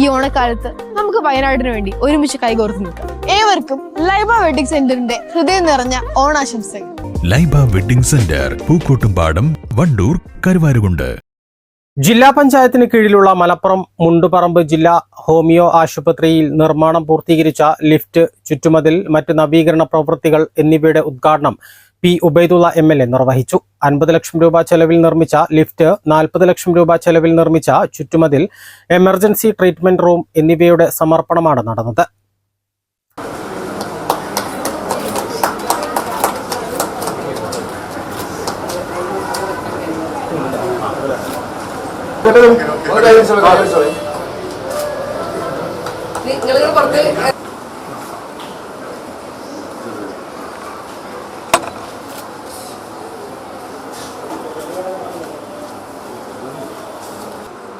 ഈ ഓണക്കാലത്ത് നമുക്ക് വയനാടിന് വേണ്ടി ഒരുമിച്ച് കൈകോർത്ത് നിൽക്കാം. ഏവർക്കും ലൈബ വെഡിങ് സെന്ററിന്റെ ഹൃദയം നിറഞ്ഞ ഓണാശംസകൾ. Laiba wedding centre Pookkottumpadam Wandoor Karuvarakundu. ജില്ലാ പഞ്ചായത്തിന് കീഴിലുള്ള മലപ്പുറം മുണ്ടുപറമ്പ് ജില്ലാ ഹോമിയോ ആശുപത്രിയിൽ നിർമ്മാണം പൂർത്തീകരിച്ച ലിഫ്റ്റ് ചുറ്റുമതിൽ മറ്റ് നവീകരണ പ്രവൃത്തികൾ എന്നിവയുടെ ഉദ്ഘാടനം P Ubaidulla M L A നിർവഹിച്ചു. അൻപത് ലക്ഷം രൂപ ചെലവിൽ നിർമ്മിച്ച ലിഫ്റ്റ് നാൽപ്പത് ലക്ഷം രൂപ ചെലവിൽ നിർമ്മിച്ച ചുറ്റുമതിൽ എമർജൻസി ട്രീറ്റ്മെന്റ് റൂം എന്നിവയുടെ സമർപ്പണമാണ് നടന്നത്. നിങ്ങൾ പുറത്ത്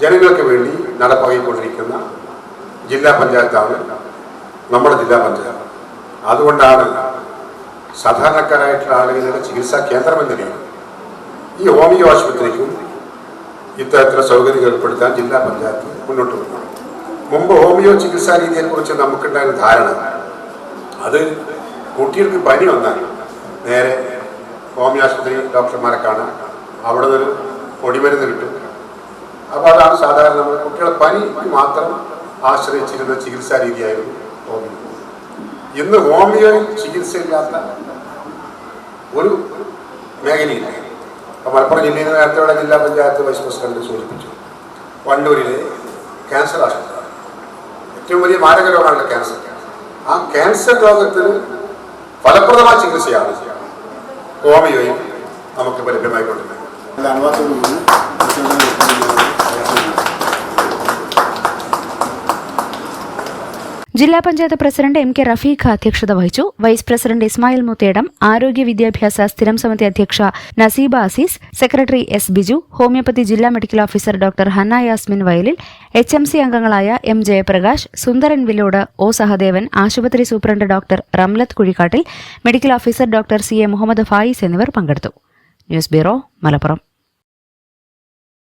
ജനങ്ങൾക്ക് വേണ്ടി നടപ്പാക്കിക്കൊണ്ടിരിക്കുന്ന ജില്ലാ പഞ്ചായത്താണ് നമ്മുടെ ജില്ലാ പഞ്ചായത്ത്. അതുകൊണ്ടാണ് സാധാരണക്കാരായിട്ടുള്ള ആളുകളുടെ ചികിത്സാ കേന്ദ്രമെന്ന നിലയിൽ ഈ ഹോമിയോ ആശുപത്രിക്കും ഇത്തരത്തിലുള്ള സൗകര്യങ്ങൾ ഏർപ്പെടുത്താൻ ജില്ലാ പഞ്ചായത്ത് മുന്നോട്ട് വന്നു. മുമ്പ് ഹോമിയോ ചികിത്സാ രീതിയെക്കുറിച്ച് നമുക്കുണ്ടായിരുന്ന ധാരണ അത് കുട്ടികൾക്ക് പനി വന്നാൽ നേരെ ഹോമിയോ ആശുപത്രി ഡോക്ടർമാരെ കാണാം അവിടെ നിന്നൊരു പൊടിമരുന്ന് കിട്ടും. അപ്പോൾ അതാണ് സാധാരണ നമ്മൾ കുട്ടികളെ പനി മാത്രം ആശ്രയിച്ചിരുന്ന ചികിത്സാ രീതിയായിരുന്നു ഹോമിയോ. ഇന്ന് ഹോമിയോയിൽ ചികിത്സയില്ലാത്ത ഒരു മേഖലയില്ല. അപ്പോൾ മലപ്പുറം ജില്ലയിൽ നേരത്തെയുള്ള ജില്ലാ പഞ്ചായത്ത് വൈസ് പ്രസിഡന്റ് സൂചിപ്പിച്ചു. വണ്ടൂരിലെ ക്യാൻസർ ആശുപത്രി. ഏറ്റവും വലിയ മാരക രോഗമാണ് ക്യാൻസർ. ആ ക്യാൻസർ രോഗത്തിന് ഫലപ്രദമായ ചികിത്സയാണ് ഹോമിയോയിൽ ജില്ലാ panchayat president M K Rafeeq അധ്യക്ഷത വഹിച്ചു. വൈസ് പ്രസിഡന്റ് ഇസ്മായിൽ മുത്തേടം ആരോഗ്യ വിദ്യാഭ്യാസ സ്ഥിരം സമിതി അധ്യക്ഷ Naseeba Azeez secretary S Biju homeopathy ജില്ലാ medical officer doctor Hanna Yasmin Vayalil H M C അംഗങ്ങളായ എം ജയപ്രകാശ് സുന്ദരൻ വിലോട് ഒ സഹദേവൻ ആശുപത്രി superintendent doctor Ramlath Kuzhikkattil medical officer doctor C A Muhammad Fayis എന്നിവർ പങ്കെടുത്തു. News bureau Malappuram.